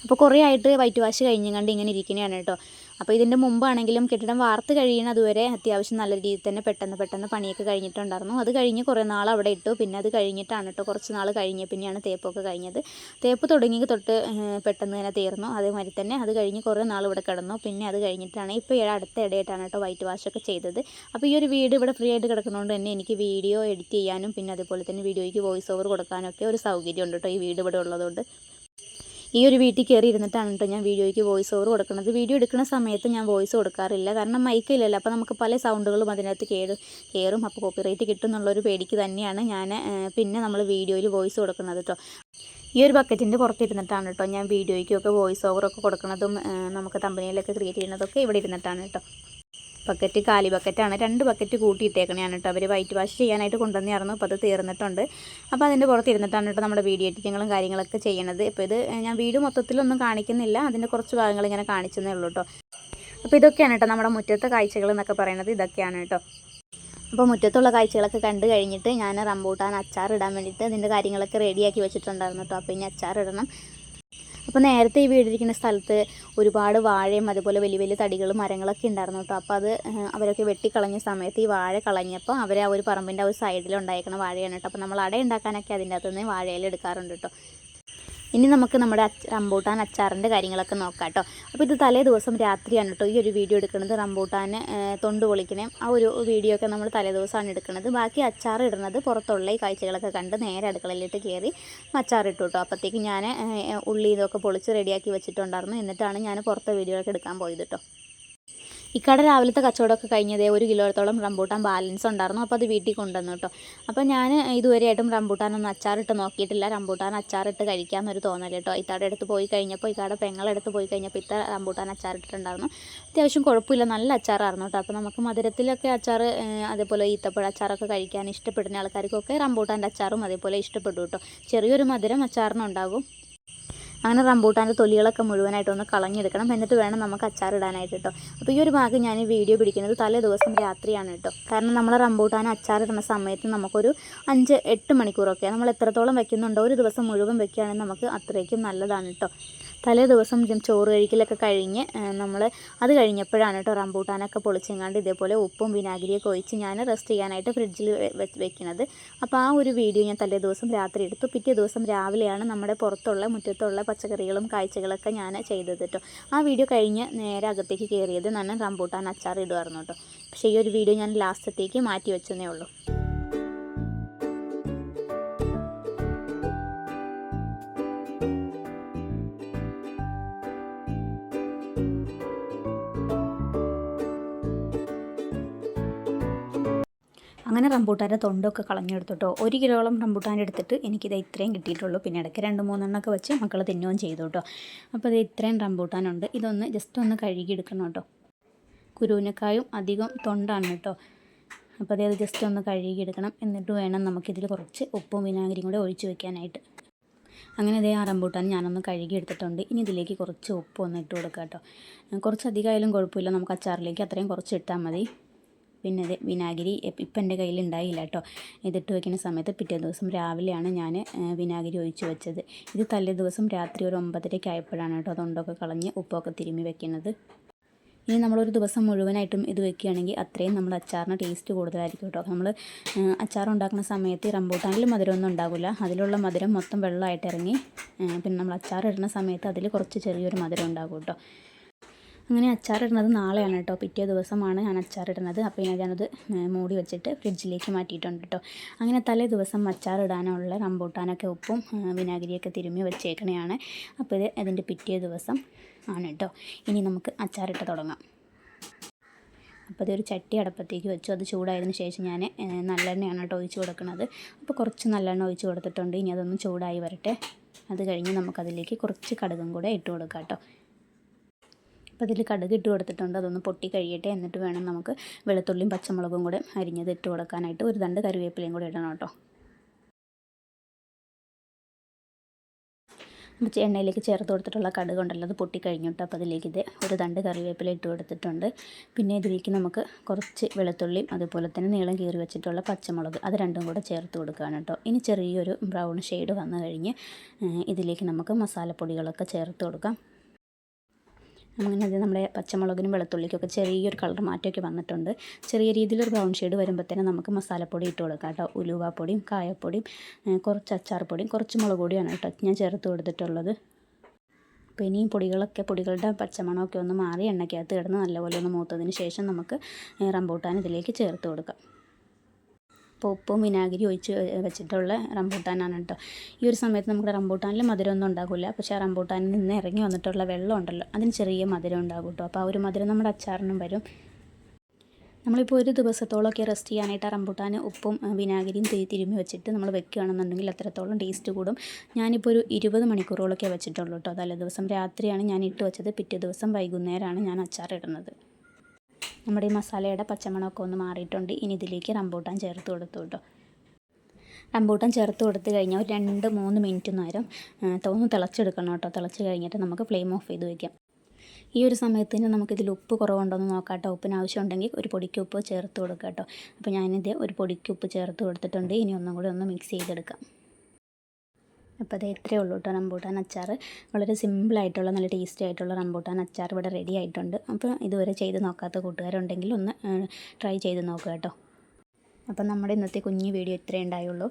അപ്പോൾ കുറേ ആയിട്ട് വൈറ്റ് വാഷ് കഴിഞ്ഞുകൊണ്ട് ഇങ്ങനെ ഇരിക്കുന്നതാണ് കേട്ടോ. അപ്പോൾ ഇതിന്റെ മുമ്പാണെങ്കിലും കെട്ടിടം വാർത്ത് കഴിയണതുവരെ അത്യാവശ്യം നല്ല രീതിയിൽ തന്നെ പെട്ടെന്ന് പെട്ടെന്ന് പണിയൊക്കെ കഴിഞ്ഞിട്ടുണ്ടായിരുന്നു. അത് കഴിഞ്ഞ് കുറേ നാൾ അവിടെ ഇട്ടു. പിന്നെ അത് കഴിഞ്ഞിട്ടാണ് കേട്ടോ കുറച്ച് നാൾ കഴിഞ്ഞ് പിന്നെയാണ് തേപ്പൊക്കെ കഴിഞ്ഞത്. തേപ്പ് തുടങ്ങി തൊട്ട് പെട്ടെന്ന് തന്നെ തീർന്നു. അതേമാതിരി തന്നെ അത് കഴിഞ്ഞ് കുറേ നാൾ ഇവിടെ കിടന്നു. പിന്നെ അത് കഴിഞ്ഞിട്ടാണ് ഇപ്പോൾ അടുത്ത ഇടയായിട്ടാണ് കേട്ടോ വൈറ്റ് വാഷൊക്കെ ചെയ്തത്. അപ്പോൾ ഈ ഒരു വീട് ഇവിടെ ഫ്രീ ആയിട്ട് കിടക്കുന്നതുകൊണ്ട് തന്നെ എനിക്ക് വീഡിയോ എഡിറ്റ് ചെയ്യാനും പിന്നെ അതുപോലെ തന്നെ വീഡിയോയ്ക്ക് വോയിസ് ഓവർ കൊടുക്കാനൊക്കെ ഒരു സൗകര്യം ഉണ്ട് കേട്ടോ ഈ വീട് ഇവിടെ ഉള്ളതുകൊണ്ട്. ഈ ഒരു വീട്ടിൽ കയറി ഇരുന്നിട്ടാണ് കേട്ടോ ഞാൻ വീഡിയോയ്ക്ക് വോയിസ് ഓവർ കൊടുക്കുന്നത്. വീഡിയോ എടുക്കുന്ന സമയത്ത് ഞാൻ വോയിസ് കൊടുക്കാറില്ല. കാരണം മൈക്കില്ലല്ലോ അപ്പോൾ നമുക്ക് പല സൗണ്ടുകളും അതിനകത്ത് കേട് കയറും അപ്പോൾ കോപ്പിറൈറ്റ് കിട്ടും എന്നുള്ളൊരു പേടിക്ക് തന്നെയാണ് ഞാൻ പിന്നെ നമ്മൾ വീഡിയോയിൽ വോയിസ് കൊടുക്കുന്നത് കേട്ടോ ഈ ഒരു ബക്കറ്റിന്റെ പുറത്തിരുന്നിട്ടാണ് കേട്ടോ ഞാൻ വീഡിയോയ്ക്കൊക്കെ വോയിസ് ഓവറൊക്കെ കൊടുക്കുന്നതും നമുക്ക് തമ്പനിയിലൊക്കെ ക്രിയേറ്റ് ചെയ്യുന്നതൊക്കെ ഇവിടെ ഇരുന്നിട്ടാണ് കേട്ടോ ബക്കറ്റ് കാലി ബക്കറ്റാണ് രണ്ട് ബക്കറ്റ് കൂട്ടിയിട്ടേക്കണയാണ് കേട്ടോ. അവർ വൈറ്റ് വാഷ് ചെയ്യാനായിട്ട് കൊണ്ടുവന്നായിരുന്നു അപ്പോൾ അത് തീർന്നിട്ടുണ്ട്. അപ്പോൾ അതിന്റെ പുറത്ത് ഇരുന്നിട്ടാണ് കേട്ടോ നമ്മുടെ വീഡിയോ എഡിറ്റിങ്ങും കാര്യങ്ങളൊക്കെ ചെയ്യണത്. ഇപ്പോൾ ഇത് ഞാൻ വീട് മൊത്തത്തിലൊന്നും കാണിക്കുന്നില്ല. അതിന്റെ കുറച്ച് ഭാഗങ്ങൾ ഇങ്ങനെ കാണിച്ചെന്നേ ഉള്ളൂ കേട്ടോ. അപ്പോൾ ഇതൊക്കെയാണ് കേട്ടോ നമ്മുടെ മുറ്റത്തെ കാഴ്ചകൾ എന്നൊക്കെ പറയുന്നത് ഇതൊക്കെയാണ് കേട്ടോ. അപ്പോൾ മുറ്റത്തുള്ള കാഴ്ചകളൊക്കെ കണ്ടു കഴിഞ്ഞിട്ട് ഞാൻ റംബൂട്ടാൻ അച്ചാർ ഇടാൻ വേണ്ടിയിട്ട് അതിന്റെ കാര്യങ്ങളൊക്കെ റെഡിയാക്കി വെച്ചിട്ടുണ്ടായിരുന്നു കേട്ടോ. അപ്പോൾ ഇനി അച്ചാർ ഇടണം. അപ്പോൾ നേരത്തെ ഈ വീടിരിക്കുന്ന സ്ഥലത്ത് ഒരുപാട് വാഴയും അതുപോലെ വലിയ വലിയ തടികളും മരങ്ങളൊക്കെ ഉണ്ടായിരുന്നു കേട്ടോ. അപ്പോൾ അത് അവരൊക്കെ വെട്ടിക്കളഞ്ഞ സമയത്ത് ഈ വാഴ കളഞ്ഞപ്പോൾ അവർ ആ ഒരു പറമ്പിന്റെ ആ ഒരു സൈഡിൽ ഉണ്ടായിരിക്കുന്ന വാഴയാണ് കേട്ടോ. അപ്പോൾ നമ്മൾ അട ഉണ്ടാക്കാനൊക്കെ അതിന്റെ അകത്തുനിന്ന് വാഴയിൽ എടുക്കാറുണ്ട് കേട്ടോ. ഇനി നമുക്ക് നമ്മുടെ റംബൂട്ടാൻ അച്ചാറിന്റെ കാര്യങ്ങളൊക്കെ നോക്കാം കേട്ടോ അപ്പോൾ ഇത് തലേ ദിവസം രാത്രിയാണ് കേട്ടോ ഈ ഒരു വീഡിയോ എടുക്കുന്നത്. റംബൂട്ടാന് തൊണ്ട് പൊളിക്കണേ. ആ ഒരു വീഡിയോ ഒക്കെ നമ്മൾ തലേ ദിവസമാണ് എടുക്കുന്നത്. ബാക്കി അച്ചാർ ഇടുന്നത് പുറത്തുള്ള ഈ കാഴ്ചകളൊക്കെ കണ്ട് നേരെ അടുക്കളയിലിട്ട് കയറി അച്ചാർ ഇട്ടു കേട്ടോ അപ്പോഴത്തേക്ക് ഞാൻ ഉള്ളി ഇതൊക്കെ പൊളിച്ച് റെഡിയാക്കി വെച്ചിട്ടുണ്ടായിരുന്നു. എന്നിട്ടാണ് ഞാൻ പുറത്തെ വീഡിയോ ഒക്കെ എടുക്കാൻ പോയത് കേട്ടോ ഇക്കടെ രാവിലത്തെ കച്ചവടമൊക്കെ കഴിഞ്ഞതേ ഒരു കിലോത്തോളം റംബൂട്ടാൻ ബാലൻസ് ഉണ്ടായിരുന്നു. അപ്പോൾ അത് വീട്ടിൽ കൊണ്ടുവന്നു കേട്ടോ അപ്പോൾ ഞാൻ ഇതുവരെയായിട്ടും റംബൂട്ടാനൊന്നും അച്ചാറിട്ട് നോക്കിയിട്ടില്ല. റംബൂട്ടാൻ അച്ചാറിട്ട് കഴിക്കാമെന്നൊരു തോന്നൽ കേട്ടോ ഇത്താടെ അടുത്ത് പോയി കഴിഞ്ഞപ്പോൾ ഇക്കാടെ പെങ്ങളെടുത്ത് പോയി കഴിഞ്ഞപ്പോൾ ഇത്ത റംബൂട്ടാൻ അച്ചാറിട്ടിട്ടുണ്ടായിരുന്നു. അത്യാവശ്യം കുഴപ്പമില്ല നല്ല അച്ചാറായിരുന്നു കേട്ടോ അപ്പോൾ നമുക്ക് മധുരത്തിലൊക്കെ അച്ചാർ അതേപോലെ ഈത്തപ്പഴ അച്ചാറൊക്കെ കഴിക്കാൻ ഇഷ്ടപ്പെടുന്ന ആൾക്കാർക്കൊക്കെ റംബൂട്ടാന്റെ അച്ചാറും അതേപോലെ ഇഷ്ടപ്പെടും കേട്ടോ ചെറിയൊരു മധുരം അച്ചാറിനുണ്ടാകും. അങ്ങനെ റംബൂട്ടാന്റെ തൊലികളൊക്കെ മുഴുവനായിട്ട് ഒന്ന് കളഞ്ഞെടുക്കണം. എന്നിട്ട് വേണം നമുക്ക് അച്ചാർ ഇടാനായിട്ട് കേട്ടോ അപ്പോൾ ഈ ഒരു ഭാഗം ഞാൻ ഈ വീഡിയോ പിടിക്കുന്നത് തലേ ദിവസം രാത്രിയാണ് കേട്ടോ കാരണം നമ്മൾ റംബൂട്ടാൻ അച്ചാർ ഇടുന്ന സമയത്ത് നമുക്കൊരു അഞ്ച് എട്ട് മണിക്കൂറൊക്കെ നമ്മൾ എത്രത്തോളം വയ്ക്കുന്നുണ്ടോ ഒരു ദിവസം മുഴുവൻ വെക്കുകയാണെങ്കിൽ നമുക്ക് അത്രയ്ക്കും നല്ലതാണ് കേട്ടോ തലേ ദിവസം ചോറ് കഴിക്കലൊക്കെ കഴിഞ്ഞ് നമ്മൾ അത് കഴിഞ്ഞപ്പോഴാണ് കേട്ടോ റംബൂട്ടാനൊക്കെ പൊളിച്ചെങ്ങാണ്ട് ഇതേപോലെ ഉപ്പും വിനാഗിരിയൊക്കെ ഒഴിച്ച് ഞാൻ റെസ്റ്റ് ചെയ്യാനായിട്ട് ഫ്രിഡ്ജിൽ വെക്കുന്നത് അപ്പോൾ ആ ഒരു വീഡിയോ ഞാൻ തലേ ദിവസം രാത്രി എടുത്തു. പിറ്റേ ദിവസം രാവിലെയാണ് നമ്മുടെ പുറത്തുള്ള മുറ്റത്തുള്ള പച്ചക്കറികളും കാഴ്ചകളൊക്കെ ഞാൻ ചെയ്തത് കേട്ടോ ആ വീഡിയോ കഴിഞ്ഞ് നേരെ അകത്തേക്ക് കയറിയത് ഞാൻ റംബൂട്ടാൻ അച്ചാർ ഇടുമായിരുന്നു കേട്ടോ പക്ഷേ ഈ ഒരു വീഡിയോ ഞാൻ ലാസ്റ്റത്തേക്ക് മാറ്റി വെച്ചതേ ഉള്ളൂ. അങ്ങനെ റംബൂട്ടാന്റെ തൊണ്ടൊക്കെ കളഞ്ഞെടുത്തിട്ടോ. ഒരു കിലോളം റംബൂട്ടാൻ എടുത്തിട്ട് എനിക്കിത് ഇത്രയും കിട്ടിയിട്ടുള്ളൂ. പിന്നെ ഇടയ്ക്ക് രണ്ട് മൂന്നെണ്ണമൊക്കെ വെച്ച് മക്കൾ തിന്നുകയും ചെയ്തു കേട്ടോ അപ്പോൾ ഇത് ഇത്രയും റംബൂട്ടാനുണ്ട്. ഇതൊന്ന് ജസ്റ്റ് ഒന്ന് കഴുകി എടുക്കണം കേട്ടോ. കുരുവിനക്കായും അധികം തൊണ്ടാണ് കേട്ടോ. അപ്പോൾ അത് ജസ്റ്റ് ഒന്ന് കഴുകിയെടുക്കണം. എന്നിട്ട് വേണം നമുക്കിതിൽ കുറച്ച് ഉപ്പും വിനാഗിരിയും കൂടെ ഒഴിച്ചു വെക്കാനായിട്ട്. അങ്ങനെ ഇതേ ആ റംബൂട്ടാൻ ഞാനൊന്ന് കഴുകി എടുത്തിട്ടുണ്ട് ഇനി ഇതിലേക്ക് കുറച്ച് ഉപ്പ് ഒന്ന് ഇട്ട് കൊടുക്കാം കേട്ടോ. കുറച്ച് അധികമായാലും കുഴപ്പമില്ല. നമുക്ക് അച്ചാറിലേക്ക് അത്രയും കുറച്ച് ഇട്ടാൽ മതി. പിന്നെ അത് വിനാഗിരി ഇപ്പം എന്റെ കയ്യിൽ ഉണ്ടായില്ല കേട്ടോ. ഇതിട്ട് വയ്ക്കുന്ന സമയത്ത് പിറ്റേ ദിവസം രാവിലെയാണ് ഞാൻ വിനാഗിരി ഒഴിച്ചു വെച്ചത്. ഇത് തലേ ദിവസം രാത്രി ഒരു ഒമ്പതരയ്ക്ക് ആയപ്പോഴാണ് കേട്ടോ അതുകൊണ്ടൊക്കെ കളഞ്ഞ് ഉപ്പൊക്കെ തിരുമ്മി വെക്കുന്നത് ഇനി നമ്മളൊരു ദിവസം മുഴുവനായിട്ടും ഇത് വെക്കുകയാണെങ്കിൽ അത്രയും നമ്മൾ അച്ചാറിന് ടേസ്റ്റ് കൂടുതലായിരിക്കും കേട്ടോ. നമ്മൾ അച്ചാർ ഉണ്ടാക്കുന്ന സമയത്ത് റംബൂട്ടാനിൽ മധുരമൊന്നും ഉണ്ടാകില്ല അതിലുള്ള മധുരം മൊത്തം വെള്ളമായിട്ട് ഇറങ്ങി പിന്നെ നമ്മൾ അച്ചാർ ഇടുന്ന സമയത്ത് അതിൽ കുറച്ച് ചെറിയൊരു മധുരം ഉണ്ടാകും കേട്ടോ. അങ്ങനെ അച്ചാറിടുന്നത് നാളെയാണ് കേട്ടോ. പിറ്റേ ദിവസമാണ് ഞാൻ അച്ചാറിടുന്നത്. അപ്പോൾ ഞാനത് മൂടി വെച്ചിട്ട് ഫ്രിഡ്ജിലേക്ക് മാറ്റിയിട്ടുണ്ട് കേട്ടോ. അങ്ങനെ തലേ ദിവസം അച്ചാറിടാനുള്ള റംബൂട്ടാനൊക്കെ ഉപ്പും വിനാഗിരിയൊക്കെ തിരുമ്മി വെച്ചേക്കണയാണ്. അപ്പോൾ ഇത് അതിന്റെ പിറ്റേ ദിവസം ആണ് കേട്ടോ. ഇനി നമുക്ക് അച്ചാറിട്ട് തുടങ്ങാം. അപ്പോൾ അതൊരു ചട്ടി അടപ്പത്തേക്ക് വെച്ചു. അത് ചൂടായതിന് ശേഷം ഞാൻ നല്ലെണ്ണയാണ് കേട്ടോ ഒഴിച്ച് കൊടുക്കുന്നത്. അപ്പോൾ കുറച്ച് നല്ലെണ്ണ ഒഴിച്ച് കൊടുത്തിട്ടുണ്ട്. ഇനി അതൊന്ന് ചൂടായി വരട്ടെ. അത് കഴിഞ്ഞ് നമുക്കതിലേക്ക് കുറച്ച് കടുകും കൂടെ ഇട്ട് കൊടുക്കാം കേട്ടോ. അപ്പോൾ അതിൽ കടുക് ഇട്ട് കൊടുത്തിട്ടുണ്ട്. അതൊന്ന് പൊട്ടി കഴിയട്ടെ. എന്നിട്ട് വേണം നമുക്ക് വെളുത്തുള്ളിയും പച്ചമുളകും കൂടെ അരിഞ്ഞത് ഇട്ട് കൊടുക്കാനായിട്ട്. ഒരു രണ്ട് കറിവേപ്പിലയും കൂടെ ഇടണം കേട്ടോ. എണ്ണയിലേക്ക് ചേർത്ത് കൊടുത്തിട്ടുള്ള കടുക് ഉണ്ടല്ലോ അത് പൊട്ടിക്കഴിഞ്ഞിട്ട് അപ്പോൾ അതിലേക്ക് ഇത് ഒരു തണ്ട് കറിവേപ്പില ഇട്ട് കൊടുത്തിട്ടുണ്ട്. പിന്നെ ഇതിലേക്ക് നമുക്ക് കുറച്ച് വെളുത്തുള്ളിയും അതുപോലെ തന്നെ നീളം കീറി വെച്ചിട്ടുള്ള പച്ചമുളക് അത് രണ്ടും കൂടെ ചേർത്ത് കൊടുക്കുകയാണ് കേട്ടോ. ഇനി ചെറിയൊരു ബ്രൗൺ ഷെയ്ഡ് വന്നു കഴിഞ്ഞ് ഇതിലേക്ക് നമുക്ക് മസാലപ്പൊടികളൊക്കെ ചേർത്ത് കൊടുക്കാം. അങ്ങനെ അത് നമ്മുടെ പച്ചമുളകിനും വെളുത്തുള്ളിക്കൊക്കെ ചെറിയൊരു കളർ മാറ്റമൊക്കെ വന്നിട്ടുണ്ട്. ചെറിയ രീതിയിലൊരു ബ്രൗൺ ഷെയ്ഡ് വരുമ്പോഴത്തേനും നമുക്ക് മസാലപ്പൊടി ഇട്ട് കൊടുക്കാം കേട്ടോ. ഉലുവാപ്പൊടിയും കായപ്പൊടിയും കുറച്ച് അച്ചാർപ്പൊടിയും കുറച്ച് മുളക് പൊടിയാണ് കേട്ടോ ഞാൻ ചേർത്ത് കൊടുത്തിട്ടുള്ളത്. അപ്പോൾ ഇനിയും പൊടികളൊക്കെ പൊടികളുടെ പച്ചമണമൊക്കെ ഒന്ന് മാറി എണ്ണയ്ക്കകത്ത് കിടന്ന് നല്ലപോലെ ഒന്ന് മൂത്തതിന് ശേഷം നമുക്ക് റംബൂട്ടാൻ ഇതിലേക്ക് ചേർത്ത് കൊടുക്കാം. അപ്പോൾ ഉപ്പും വിനാഗിരി ഒഴിച്ച് വെച്ചിട്ടുള്ള റംബൂട്ടാനാണ് കേട്ടോ. ഈ ഒരു സമയത്ത് നമുക്ക് റംബൂട്ടാനിൽ മധുരമൊന്നും ഉണ്ടാകില്ല പക്ഷേ ആ റംബൂട്ടാനിൽ നിന്ന് ഇറങ്ങി വന്നിട്ടുള്ള വെള്ളം ഉണ്ടല്ലോ അതിന് ചെറിയ മധുരം ഉണ്ടാകും കേട്ടോ. അപ്പോൾ ആ ഒരു മധുരം നമ്മുടെ അച്ചാറിനും വരും. നമ്മളിപ്പോൾ ഒരു ദിവസത്തോളമൊക്കെ റെസ്റ്റ് ചെയ്യാനായിട്ട് ആ റംബൂട്ടാൻ ഉപ്പും വിനാഗിരിയും തിരുമ്മി വെച്ചിട്ട് നമ്മൾ വെക്കുകയാണെന്നുണ്ടെങ്കിൽ അത്രത്തോളം ടേസ്റ്റ് കൂടും. ഞാനിപ്പോൾ ഒരു ഇരുപത് മണിക്കൂറോളൊക്കെ വെച്ചിട്ടുള്ളൂ കേട്ടോ. തലേ ദിവസം രാത്രിയാണ് ഞാൻ ഇട്ട് വെച്ചത്. പിറ്റേ ദിവസം വൈകുന്നേരമാണ് ഞാൻ അച്ചാർ ഇടുന്നത് നമ്മുടെ ഈ മസാലയുടെ പച്ചമണമൊക്കെ ഒന്ന് മാറിയിട്ടുണ്ട്. ഇനി ഇതിലേക്ക് റംബൂട്ടാൻ ചേർത്ത് കൊടുത്തു കേട്ടോ. റംബൂട്ടാൻ ചേർത്ത് കൊടുത്ത് കഴിഞ്ഞാൽ ഒരു രണ്ട് മൂന്ന് മിനിറ്റ് നേരം തോന്ന് തിളച്ചെടുക്കണം കേട്ടോ. തിളച്ച് കഴിഞ്ഞിട്ട് നമുക്ക് ഫ്ലെയിം ഓഫ് ചെയ്ത് വയ്ക്കാം ഈ ഒരു സമയത്തിന് നമുക്കിതിൽ ഉപ്പ് കുറവുണ്ടോ എന്ന് നോക്കാം കേട്ടോ. ഉപ്പിന് ആവശ്യമുണ്ടെങ്കിൽ ഒരു പൊടിക്ക് ഉപ്പ് ചേർത്ത് കൊടുക്കാം കേട്ടോ. അപ്പോൾ ഞാനിത് ഒരു പൊടിക്ക് ഉപ്പ് ചേർത്ത് കൊടുത്തിട്ടുണ്ട്. ഇനി ഒന്നും കൂടി ഒന്ന് മിക്സ് ചെയ്തെടുക്കാം. അപ്പോൾ അത് ഇത്രയേ ഉള്ളൂ കേട്ടോ റംബൂട്ടാൻ അച്ചാർ വളരെ സിമ്പിളായിട്ടുള്ള നല്ല ടേസ്റ്റി ആയിട്ടുള്ള റംബൂട്ടാൻ അച്ചാർ ഇവിടെ റെഡി ആയിട്ടുണ്ട്. അപ്പോൾ ഇതുവരെ ചെയ്ത് നോക്കാത്ത കൂട്ടുകാരുണ്ടെങ്കിൽ ഒന്ന് ട്രൈ ചെയ്ത് നോക്കുക കേട്ടോ. അപ്പം നമ്മുടെ ഇന്നത്തെ കുഞ്ഞ് വീഡിയോ ഇത്രയേ ഉണ്ടായുള്ളൂ.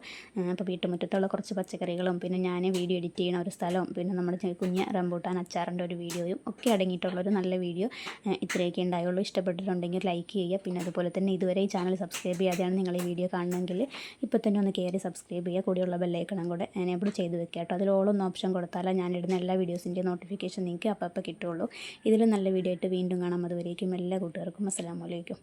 അപ്പോൾ വീട്ടുമുറ്റത്തുള്ള കുറച്ച് പച്ചക്കറികളും പിന്നെ ഞാൻ വീഡിയോ എഡിറ്റ് ചെയ്യുന്ന ഒരു സ്ഥലവും പിന്നെ നമ്മുടെ കുഞ്ഞ് റംബൂട്ടാൻ അച്ചാറിന്റെ ഒരു വീഡിയോയും ഒക്കെ അടങ്ങിയിട്ടുള്ളൊരു നല്ല വീഡിയോ ഇത്രയൊക്കെ ഉണ്ടായുള്ളൂ. ഇഷ്ടപ്പെട്ടിട്ടുണ്ടെങ്കിൽ ലൈക്ക് ചെയ്യുക. പിന്നെ അതുപോലെ തന്നെ ഇതുവരെ ഈ ചാനൽ സബ്സ്ക്രൈബ് ചെയ്യാതെയാണ് നിങ്ങൾ ഈ വീഡിയോ കാണണമെങ്കിൽ ഇപ്പോൾ തന്നെ ഒന്ന് കയറി സബ്സ്ക്രൈബ് ചെയ്യുക. കൂടെയുള്ള ബെല്ലൈക്കണം കൂടെ എനേബിൾ ചെയ്ത് വെക്കുക കേട്ടോ. അതിൽ ഓളൊന്നും ഓപ്ഷൻ കൊടുത്താലേ ഞാൻ ഇടുന്ന എല്ലാ വീഡിയോസിന്റെ നോട്ടിഫിക്കേഷൻ നിങ്ങൾക്ക് അപ്പോൾ അപ്പോൾ കിട്ടുള്ളൂ ഇതിലും നല്ല വീഡിയോ ആയിട്ട് വീണ്ടും കാണാം. അതുവരേക്കും എല്ലാ കൂട്ടുകാർക്കും അസ്സാം അലൈക്കും.